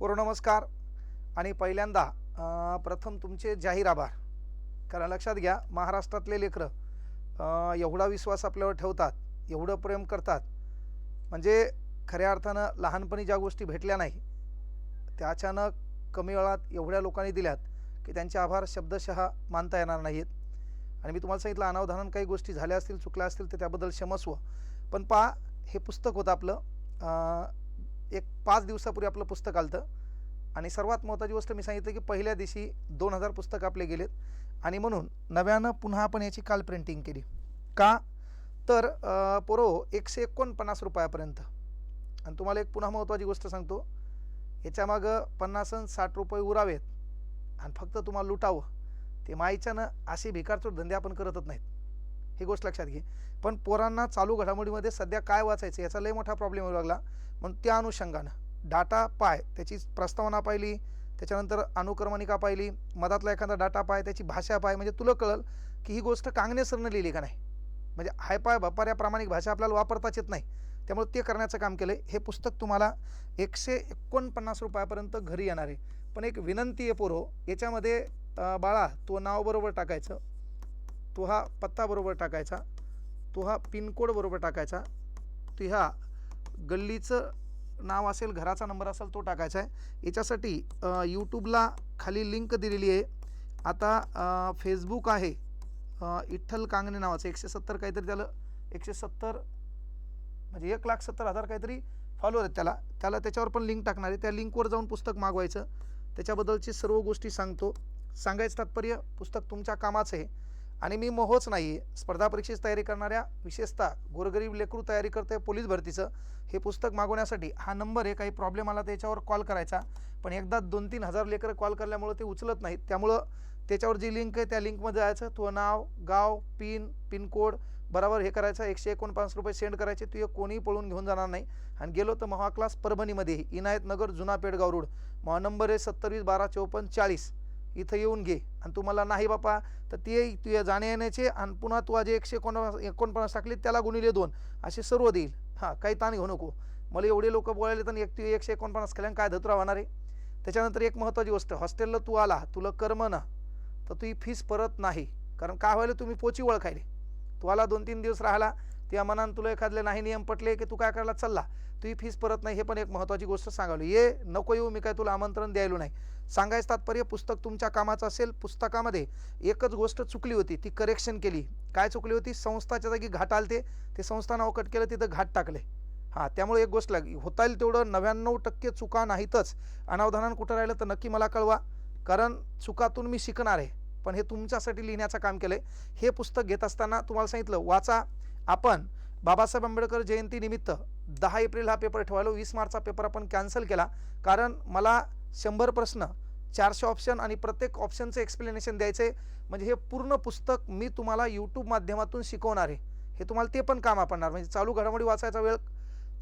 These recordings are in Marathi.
पूर्व नमस्कार आणि पहिल्यांदा प्रथम तुमचे जाहीर आभार. कारण लक्षात घ्या महाराष्ट्रातले लेकरं एवढा विश्वास आपल्यावर ठेवतात एवढं प्रेम करतात. म्हणजे खऱ्या अर्थानं लहानपणी ज्या गोष्टी भेटल्या नाही त्या अचानक कमी वेळात एवढ्या लोकांनी दिल्यात की त्यांचे आभार शब्दशः मानता येणार नाहीत. आणि मी तुम्हाला सांगितलं अनावधानानं काही गोष्टी झाल्या असतील चुकल्या असतील तर त्याबद्दल क्षमस्व. पण पा हे पुस्तक होतं आपलं एक पाच दिवसापूर्वी आपलं पुस्तक आलं आणि सर्वात महत्त्वाची गोष्ट मी सांगितलं की पहिल्या दिवशी दोन हजार पुस्तक आपले गेलेत. आणि म्हणून नव्यानं पुन्हा आपण याची काल प्रिंटिंग केली. का? तर पोरो एकशे एकोणपन्नास रुपयापर्यंत. आणि तुम्हाला एक पुन्हा महत्त्वाची गोष्ट सांगतो. याच्यामागं पन्नास अन् साठ रुपये उरावेत. आणि फक्त तुम्हाला लुटावं. ते माईच्यानं असे भिकारचोट धंदे आपण करतच नाहीत. ही गोष्ट लक्षात घे. पण पोरांना चालू घडामोडीमध्ये सध्या काय वाचायचं याचा लय मोठा प्रॉब्लेम येऊ लागला. म्हणून त्या अनुषंगानं डाटा पाय त्याची प्रस्तावना पाहिली त्याच्यानंतर अनुक्रमणिका पाहिली मधातला एखादा डाटा पाय त्याची भाषा पाय म्हणजे तुला कळल की ही गोष्ट कांगनेसरनं लिहिली का नाही? म्हणजे हाय पाय बपाऱ्या प्रामाणिक भाषा आपल्याला वापरताच येत नाही. त्यामुळे ते करण्याचं काम केलं हे पुस्तक तुम्हाला एकशे एकोणपन्नास रुपयापर्यंत घरी येणार आहे. पण एक विनंती आहे पोरो याच्यामध्ये बाळा तो नाव बरोबर टाकायचं. तो हा पत्ता बरोबर टाकायचा तो हा पिनकोड बरोबर टाकायचा तो ह्या गल्लीचं नाव असेल घराचा नंबर असेल तो टाकायचा आहे. याच्यासाठी यूट्यूबला खाली लिंक दिलेली आहे. आता फेसबुक आहे. इठ्ठल कांगणे नावाचं एकशे सत्तर काहीतरी त्याला एकशे सत्तर म्हणजे एक लाख सत्तर हजार काहीतरी फॉलोअर आहेत त्याला. त्याला त्याच्यावर पण लिंक टाकणार आहे. त्या लिंकवर जाऊन पुस्तक मागवायचं. त्याच्याबद्दलची सर्व गोष्टी सांगतो. सांगायचं तात्पर्य पुस्तक तुमच्या कामाचं आहे. आणि मी मोहच नाही. आहे स्पर्धा परीक्षेची तयारी करणाऱ्या विशेषतः गोरगरीब लेकरू तयारी करते पोलीस भरतीचं हे पुस्तक मागवण्यासाठी हा नंबर आहे. काही प्रॉब्लेम आला त्याच्यावर कॉल करायचा. पण एकदा दोन तीन हजार लेकरं कॉल करल्यामुळं ते उचलत नाहीत. त्यामुळं त्याच्यावर जी लिंक आहे त्या लिंकमध्ये जायचं. तो नाव गाव पिन पिनकोड बरोबर हे करायचं. एकशे एकोणपन्नास रुपये सेंड करायचे. तू एक कोणीही पळून घेऊन जाणार नाही. आणि गेलो तर महा क्लास परभणीमध्ये इनायत नगर जुना पेडगाव रोड महा नंबर आहे सत्तरवीस बारा चौपन्न चाळीस. इथं येऊन घे. आणि तुम्हाला नाही बापा तर ते तुझ्या जाण्या येण्याचे आणि पुन्हा तू जे एकशे एकोणपन्नास एकोणपन्नास टाकले त्याला गुणिले दोन. असे सर्व देईल. हां काही ताण घेऊ नको. मला एवढे लोक बोलायले तर एक तू एकशे एकोणपन्नास केल्यानं काय धतुरा होणार आहे? त्याच्यानंतर एक महत्त्वाची गोष्ट हॉस्टेलला तू आला तुला कर्म ना तर तू ही फीस परत नाही. कारण काय व्हायला तुम्ही पोची ओळखायले तू आला दोन तीन दिवस राहिला त्या मनानं तुला एखादले नाही नियम पटले की तू काय करायला चालला? तू ही फीस परत नाही हे पण एक महत्त्वाची गोष्ट सांगावली. ये नको येऊ मी काय तुला आमंत्रण द्यायलो नाही. सांगायचं तात्पर्य पुस्तक तुमच्या कामाचं असेल पुस्तकामध्ये एकच गोष्ट चुकली होती ती करेक्शन केली. काय चुकली होती? संस्थाच्या जागी घाट आलते ते संस्थानं अवकट केलं तिथं घाट टाकले. हां त्यामुळे एक गोष्ट लागली. होता येईल तेवढं नव्याण्णव टक्के चुका नाहीतच. अनावधानानं कुठं राहिलं तर नक्की मला कळवा. कारण चुकातून मी शिकणार आहे. पण हे तुमच्यासाठी लिहिण्याचं काम केलं आहे हे पुस्तक घेत असताना तुम्हाला सांगितलं वाचा. आपण बाबासाहेब आंबेडकर जयंतीनिमित्त दहा एप्रिल हा पेपर ठेवायला. वीस मार्चचा पेपर आपण कॅन्सल केला. कारण मला शंभर प्रश्न चारशे ऑप्शन आणि प्रत्येक ऑप्शनचं एक्सप्लेनेशन द्यायचे म्हणजे हे पूर्ण पुस्तक मी तुम्हाला यूट्यूब माध्यमातून शिकवणार आहे. हे तुम्हाला ते पण काम आपणणार. म्हणजे चालू घडामोडी वाचायचा वेळ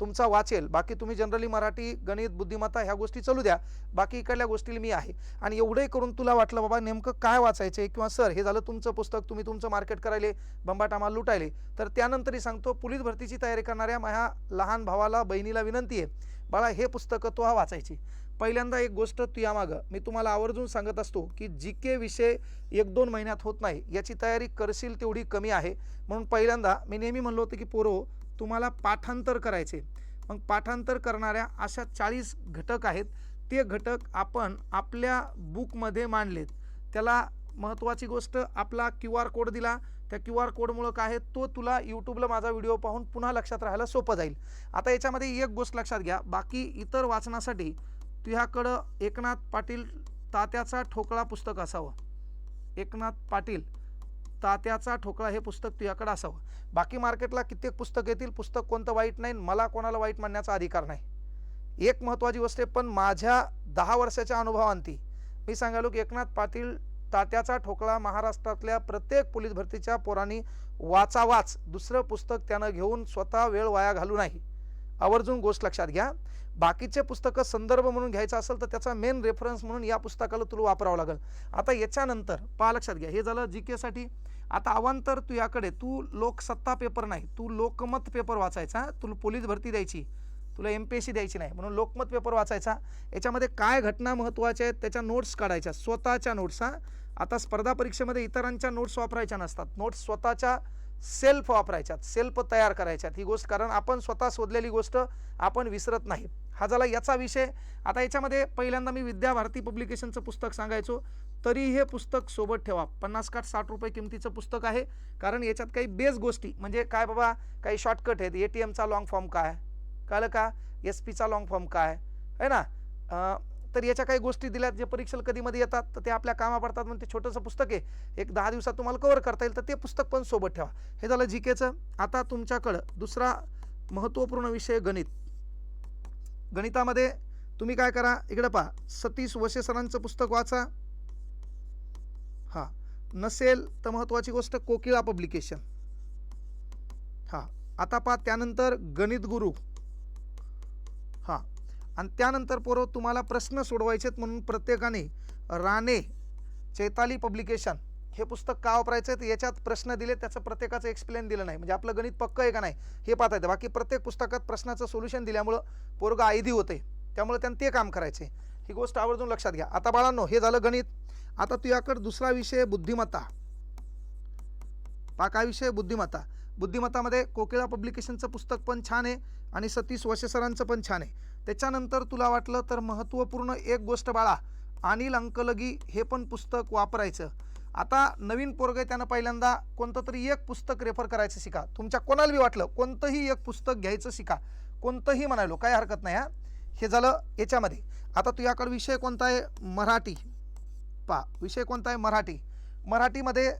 तुमचा वाचेल. बाकी तुम्ही जनरली मराठी गणित बुद्धिमत्ता ह्या गोष्टी चालू द्या. बाकी इकडल्या गोष्टी मी आहे. आणि एवढंही करून तुला वाटलं बाबा नेमकं काय वाचायचं आहे किंवा सर हे झालं तुमचं पुस्तक तुम्ही तुमचं मार्केट करायले बंबाट आम्हाला लुटायले. तर त्यानंतरही सांगतो पोलीस भरतीची तयारी करणाऱ्या माझ्या लहान भावाला बहिणीला विनंती आहे बाळा हे पुस्तकं तो हा वाचायची. पहिल्यांदा एक गोष्ट तू यामागं मी तुम्हाला आवर्जून सांगत असतो की जी के विषय एक दोन महिन्यात होत नाही. याची तयारी करशील तेवढी कमी आहे. म्हणून पहिल्यांदा मी नेहमी म्हणलो होतं की पोरो हो, तुम्हाला पाठांतर करायचे मग पाठांतर करणाऱ्या अशा चाळीस घटक आहेत. ते घटक आपण आपल्या बुकमध्ये मांडलेत. त्याला महत्त्वाची गोष्ट आपला क्यू आर कोड दिला. त्या क्यू आर कोडमुळं काय आहे? तो तुला यूट्यूबला माझा व्हिडिओ पाहून पुन्हा लक्षात राहायला सोपं जाईल. आता याच्यामध्ये एक गोष्ट लक्षात घ्या. बाकी इतर वाचनासाठी तुझ्याकडं एकनाथ पाटील तात्याचा ठोकळा पुस्तक असावं. एकनाथ पाटील. तात्याचा ठोकळा हे पुस्तक तुझ्याकडं असावं. बाकी मार्केटला कित्येक पुस्तक येतील. पुस्तक कोणतं वाईट नाही मला कोणाला वाईट म्हणण्याचा अधिकार नाही. एक महत्त्वाची गोष्ट आहे पण माझ्या दहा वर्षाच्या अनुभवांती मी सांगालो की एकनाथ पाटील तात्याचा ठोकळा महाराष्ट्रातल्या प्रत्येक पोलीस भरतीच्या पोरांनी वाचावाच. दुसरं पुस्तक त्यानं घेऊन स्वतः वेळ वाया घालू नाही. आवर्जून गोष्ट लक्षात घ्या. बाकीचे पुस्तकं संदर्भ म्हणून घ्यायचं असेल तर त्याचा मेन रेफरन्स म्हणून या पुस्तकाला तुला वापरावं लागेल. आता याच्यानंतर पहा लक्षात घ्या. हे झालं जी केसाठी आता अवांतर तू याकडे तू लोकसत्ता पेपर नाही. तू लोकमत पेपर वाचायचा. तुला पोलीस भरती द्यायची. तुला एम पी एस सी द्यायची नाही. म्हणून लोकमत पेपर वाचायचा. याच्यामध्ये काय घटना महत्त्वाच्या आहेत त्याच्या नोट्स काढायच्या. स्वतःच्या नोट्स हा. आता स्पर्धा परीक्षेमध्ये इतरांच्या नोट्स वापरायच्या नसतात. नोट्स स्वतःच्या सेल्फ वापरायच्यात सेल्फ तयार करायच्यात ही गोष्ट कारण आपण स्वतः शोधलेली गोष्ट आपण विसरत नाही हा झाला याचा विषय. आता याच्यामध्ये पहिल्यांदा मी विद्याभारती पब्लिकेशनचं पुस्तक सांगायचो. तरी हे पुस्तक सोबत ठेवा. पन्नास काठ साठ रुपये किमतीचं पुस्तक आहे. कारण याच्यात काही बेस गोष्टी म्हणजे काय बाबा काही शॉर्टकट आहेत. ए टी एमचा लाँग फॉर्म काय? कळलं का? एस पीचा लाँग फॉर्म काय? आहे ना? तर याच्या काही गोष्टी दिल्यात जे परीक्षेला कधीमध्ये येतात तर ते आपल्या कामा पडतात म्हणून ते छोटंसं पुस्तक आहे. एक दहा दिवसात तुम्हाला कवर करता येईल तर ते पुस्तक पण सोबत ठेवा. हे झालं जी केचं आता तुमच्याकडं दुसरा महत्त्वपूर्ण विषय गणित. गणितामध्ये तुम्ही काय करा इकडं पहा. सतीश वशे सरांचं पुस्तक वाचा. हां. नसेल तर महत्त्वाची गोष्ट कोकिळा पब्लिकेशन. हां. आता पहा त्यानंतर गणित गुरु. आणि त्यानंतर पोरं तुम्हाला प्रश्न सोडवायचेत म्हणून प्रत्येकाने राणे चैताली पब्लिकेशन हे पुस्तक का वापरायचं आहे तर याच्यात प्रश्न दिले त्याचं प्रत्येकाचं एक्सप्लेन दिलं नाही. म्हणजे आपलं गणित पक्क आहे का नाही हे पाहता येतं. बाकी प्रत्येक पुस्तकात प्रश्नाचं सोल्युशन दिल्यामुळं पोरग आयधी होते. त्यामुळे त्यांनी ते काम करायचे. ही गोष्ट आवर्जून लक्षात घ्या. आता बाळांनो हे झालं गणित. आता तुझ्याकडे दुसरा विषय बुद्धिमत्ता. पहा काय विषय? बुद्धिमत्ता. बुद्धिमत्तामध्ये कोकिळा पब्लिकेशनचं पुस्तक पण छान आहे आणि सतीश वशे सरांचं पण छान आहे. त्याच्यानंतर तुला वाटलं तर महत्त्वपूर्ण एक गोष्ट बाळा अनिल अंकलगी हे पण पुस्तक वापरायचं. आता नवीन पोरगे त्यानं पहिल्यांदा कोणतं तरी एक पुस्तक रेफर करायचं शिका. तुमच्या कोणाला बी वाटलं कोणतंही एक पुस्तक घ्यायचं शिका. कोणतंही म्हणालो काय हरकत नाही हा. हे झालं याच्यामध्ये. आता तुझ्याकडे विषय कोणता आहे? मराठी. पा विषय कोणता आहे? मराठी. मराठीमध्ये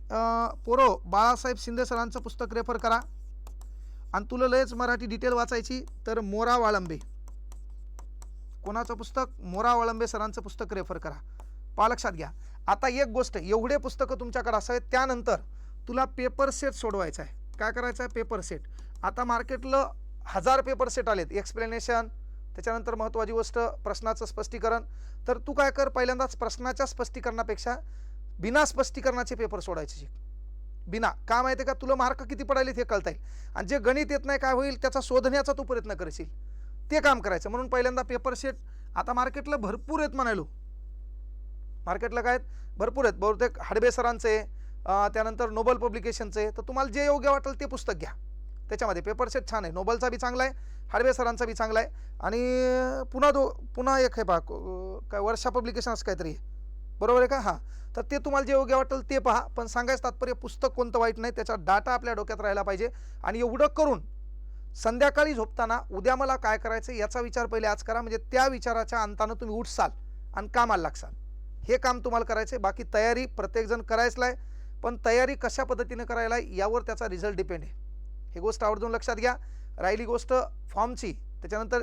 पोरो बाळासाहेब शिंदे सरांचं पुस्तक रेफर करा. आणि तुला लयच मराठी डिटेल वाचायची तर मोरा वाळंबे. कोणाचं पुस्तक? मोरा वाळंबे सरांचं पुस्तक रेफर करा. पा लक्षात घ्या. आता एक गोष्ट एवढे पुस्तकं तुमच्याकडे असावेत त्यानंतर तुला पेपर सेट सोडवायचा आहे. काय करायचं आहे? पेपर सेट आता मार्केटला हजार पेपर सेट आलेत. एक्सप्लेनेशन त्याच्यानंतर महत्त्वाची गोष्ट प्रश्नाचं स्पष्टीकरण. तर तू काय कर पहिल्यांदाच प्रश्नाच्या स्पष्टीकरणापेक्षा बिना स्पष्टीकरणाचे पेपर सोडायचे शिक. बिना. का माहिती आहे का? तुला मार्क किती पडायलेत हे कळता येईल. आणि जे गणित येत नाही काय होईल? त्याचा शोधण्याचा तू प्रयत्न करशील. ते काम करायचं. म्हणून पहिल्यांदा पेपर सेट आता मार्केटला भरपूर आहेत म्हणालो मार्केटला काय आहेत? भरपूर आहेत. बहुतेक हाडबे सरांचे त्यानंतर नोबल पब्लिकेशनचे तर तुम्हाला जे योग्य वाटेल ते पुस्तक घ्या. त्याच्यामध्ये पेपर सेट छान आहे. नोबलचा बी चांगला आहे. हाडबे सरांचा बी चांगला आहे. आणि पुन्हा दो पुन्हा एक आहे पहा काय वर्षा पब्लिकेशन असं काहीतरी बरोबर आहे का? हां. तर ते तुम्हाला जे योग्य वाटेल ते पहा. पण सांगायचं तात्पर्य पुस्तक कोणतं वाईट नाही. त्याचा डाटा आपल्या डोक्यात राहायला पाहिजे. आणि एवढं करून संध्याकाळी झोपताना उद्या मला काय करायचं याचा विचार पहिले आज करा म्हणजे त्या विचाराच्या अंतानं तुम्ही उठसाल आणि कामाला लागसाल हे काम तुम्हाला करायचं आहे बाकी तयारी प्रत्येकजण करायचं आहे पण तयारी कशा पद्धतीने करायला आहे यावर त्याचा रिझल्ट डिपेंड आहे. हे गोष्ट आवर्जून लक्षात घ्या. राहिली गोष्ट फॉर्मची त्याच्यानंतर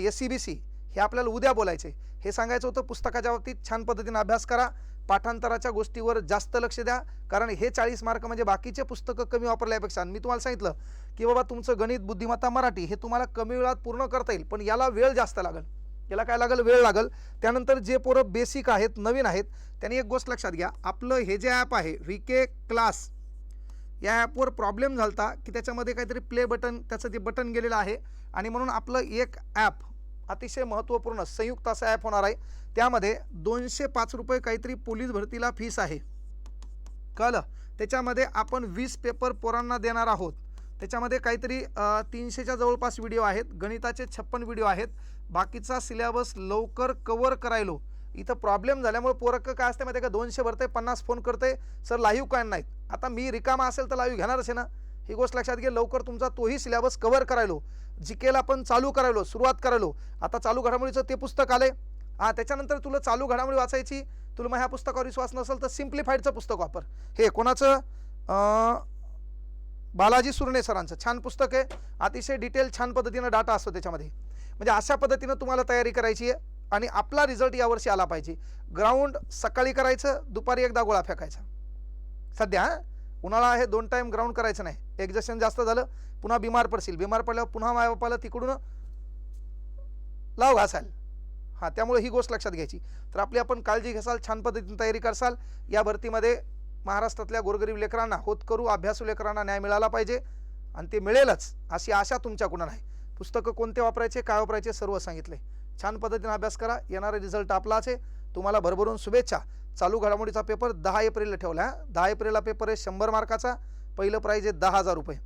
एस सी बी सी हे आपल्याला उद्या बोलायचे हे सांगायचं होतं पुस्तकाच्या बाबतीत छान पद्धतीने अभ्यास करा. पाठांतराच्या गोष्टीवर जास्त लक्ष द्या. कारण हे चाळीस मार्क म्हणजे बाकीचे पुस्तकं कमी वापरल्यापेक्षा आणि मी तुम्हाला सांगितलं की बाबा तुमचं गणित बुद्धिमत्ता मराठी हे तुम्हाला कमी वेळात पूर्ण करता येईल. पण याला वेळ जास्त लागेल. याला काय लागेल? वेळ लागेल. त्यानंतर जे पोरं बेसिक आहेत नवीन आहेत त्यांनी एक गोष्ट लक्षात घ्या. आपलं हे जे ॲप आहे व्ही के क्लास या ॲपवर प्रॉब्लेम झालता की त्याच्यामध्ये काहीतरी प्ले बटन त्याचं ते बटन गेलेलं आहे. आणि म्हणून आपलं एक ॲप अतिशय महत्त्वपूर्ण संयुक्त असं ॲप होणार आहे. त्यामध्ये दोनशे पाच रुपये काहीतरी पोलीस भरतीला फीस आहे. कळलं? त्याच्यामध्ये आपण वीस पेपर पोरांना देणार आहोत. त्याच्यामध्ये काहीतरी तीनशेच्या जवळपास व्हिडिओ आहेत. गणिताचे छप्पन व्हिडिओ आहेत. बाकीचा सिलेबस लवकर कवर करायलो. इथं प्रॉब्लेम झाल्यामुळे पोरक काय असते माहिती आहे का? दोनशे भरते पन्नास फोन करते सर लाईव्ह काय नाहीत? आता मी रिकामा असेल तर लाईव्ह घेणारच आहे ना? ही गोष्ट लक्षात घे. लवकर तुमचा तोही सिलेबस कवर करायलो. जिकेला आपण चालू करायलो सुरुवात करायलो. आता चालू घडामोडीचं ते पुस्तक आले हां त्याच्यानंतर तुला चालू घडामोडी वाचायची तुला मग ह्या पुस्तकावर विश्वास नसेल तर सिम्प्लिफाईडचं पुस्तक वापर. हे कोणाचं? बालाजी सुरणे सरांचं. छान पुस्तक आहे. अतिशय डिटेल छान पद्धतीनं डाटा असतो त्याच्यामध्ये. म्हणजे अशा पद्धतीनं तुम्हाला तयारी करायची आहे आणि आपला रिझल्ट यावर्षी आला पाहिजे. ग्राउंड सकाळी करायचं दुपारी एकदा गोळा फेकायचा. सध्या हां? उन्हाळा आहे दोन टाईम ग्राउंड करायचं नाही. एक्झशन जास्त झालं पुन्हा बिमार पडशील. बिमार पडल्यावर पुन्हा मायबापाला तिकडून लाव घासाल हां त्यामुळे ही गोष्ट लक्षात घ्यायची. तर आपली आपण काळजी घेसाल छान पद्धतीने तयारी करसाल. या भरतीमध्ये महाराष्ट्रातल्या गोरगरीब लेकरांना होत करू अभ्यासू लेकरांना न्याय मिळाला पाहिजे आणि ते मिळेलच अशी आशा तुमच्याकडून आहे. पुस्तकं कोणते वापरायचे काय वापरायचे सर्व सांगितले. छान पद्धतीने अभ्यास करा. येणारा रिझल्ट आपलाच आहे. तुम्हाला भरभरून शुभेच्छा. चालू घडामोडीचा पेपर दहा एप्रिलला ठेवला आहे दहा एप्रिलला पेपर आहे शंभर मार्काचा पहिलं प्राईज आहे दहा हजार रुपये.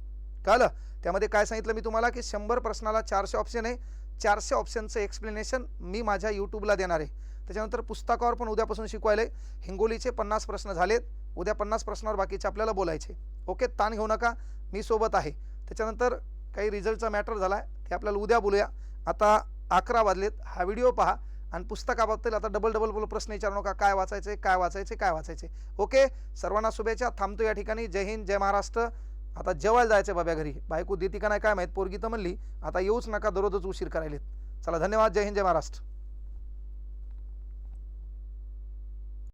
कळलं? त्यामध्ये काय सांगितलं मी तुम्हाला की शंभर प्रश्नाला चारशे ऑप्शन आहे. चारशे ऑप्शनचं एक्सप्लेनेशन मी माझ्या यूट्यूबला देणार आहे. त्याच्यानंतर पुस्तकावर पण उद्यापासून शिकवायला आहे. हिंगोलीचे पन्नास प्रश्न झालेत. उद्या पन्नास प्रश्नावर बाकीचे आपल्याला बोलायचे. ओके? ताण घेऊ नका. मी सोबत आहे. त्याच्यानंतर काही रिझल्टचा मॅटर झाला. आहे ते आपल्याला उद्या बोलूया. आता अकरा वाजलेत. हा व्हिडिओ पहा. आणि पुस्तकाबद्दल आता डबल डबल बोल प्रश्न विचारू नका. काय वाचायचे काय वाचायचे काय वाचायचे ओके सर्वांना शुभेच्छा. थांबतो या ठिकाणी. जय हिंद जय महाराष्ट्र. आता जेवायला जायचं बाब्या घरी. बायको देती का नाही काय माहीत. पोरगी तर म्हणली आता येऊच नका दररोजच उशीर करायलेत. चला धन्यवाद. जय हिंद जय महाराष्ट्र.